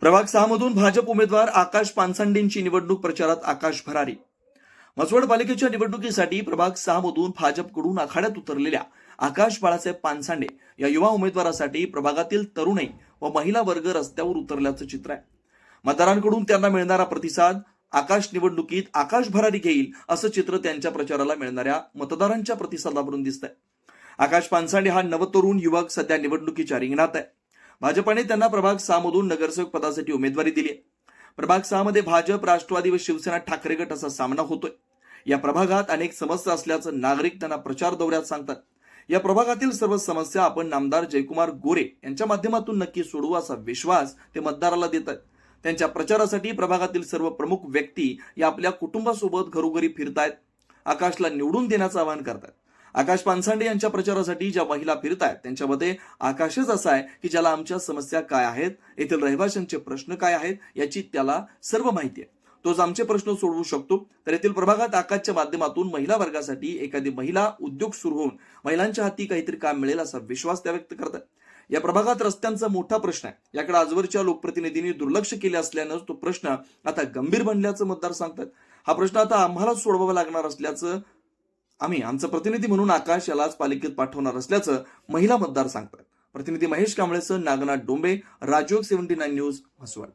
प्रभाग सहा मधून भाजप उमेदवार आकाश पानसांडेंची निवडणूक प्रचारात आकाश भरारी. मसवड पालिकेच्या निवडणुकीसाठी प्रभाग सहा मधून भाजपकडून आखाड्यात उतरलेल्या आकाश बाळासाहेब पानसांडे या युवा उमेदवारासाठी प्रभागातील तरुणाई व महिला वर्ग रस्त्यावर उतरल्याचं चित्र आहे. मतदारांकडून त्यांना मिळणारा प्रतिसाद आकाश निवडणुकीत आकाश भरारी घेईल असं चित्र त्यांच्या प्रचाराला मिळणाऱ्या मतदारांच्या प्रतिसादावरून दिसतंय. आकाश पानसांडे हा नवतरुण युवक सध्या निवडणुकीच्या रिंगणात आहे. भाजपाने त्यांना प्रभाग सहामधून नगरसेवक पदासाठी उमेदवारी दिली प्रभाग सहामध्ये भाजप राष्ट्रवादी व शिवसेना ठाकरे गट असा सामना होतोय. या प्रभागात अनेक समस्या असल्याचं नागरिक त्यांना प्रचार दौऱ्यात सांगतात. या प्रभागातील सर्व समस्या आपण नामदार जयकुमार गोरे यांच्या माध्यमातून नक्की सोडवू असा विश्वास ते मतदाराला देत आहेत. त्यांच्या प्रचारासाठी प्रभागातील सर्व प्रमुख व्यक्ती या आपल्या कुटुंबासोबत घरोघरी फिरतायत. आकाशला निवडून देण्याचं आवाहन करतात आकाश पानसांडे यांच्या प्रचारासाठी ज्या महिला फिरतायत त्यांच्यामध्ये आकाशच असा आहे की ज्याला आमच्या समस्या काय आहेत येथील रहिवाशांचे प्रश्न काय आहेत याची त्याला सर्व माहिती आहे. तोच आमचे प्रश्न सोडवू शकतो. तर येथील प्रभागात आकाशच्या माध्यमातून महिला वर्गासाठी एखादी महिला उद्योग सुरू होऊन महिलांच्या हाती काहीतरी काम मिळेल असा विश्वास त्या व्यक्त करतात. या प्रभागात रस्त्यांचा मोठा प्रश्न आहे. याकडे आजवरच्या लोकप्रतिनिधींनी दुर्लक्ष केले असल्यानं तो प्रश्न आता गंभीर बनल्याचं मतदार सांगतात. हा प्रश्न आता आम्हालाच सोडवावा लागणार असल्याचं आम्ही आमचं प्रतिनिधी म्हणून आकाश यालाच पालिकेत पाठवणार असल्याचं महिला मतदार सांगतात. प्रतिनिधी Mahesh कांबळेसह Nagnath Dombe Rajyog seventy nine news Mhaswad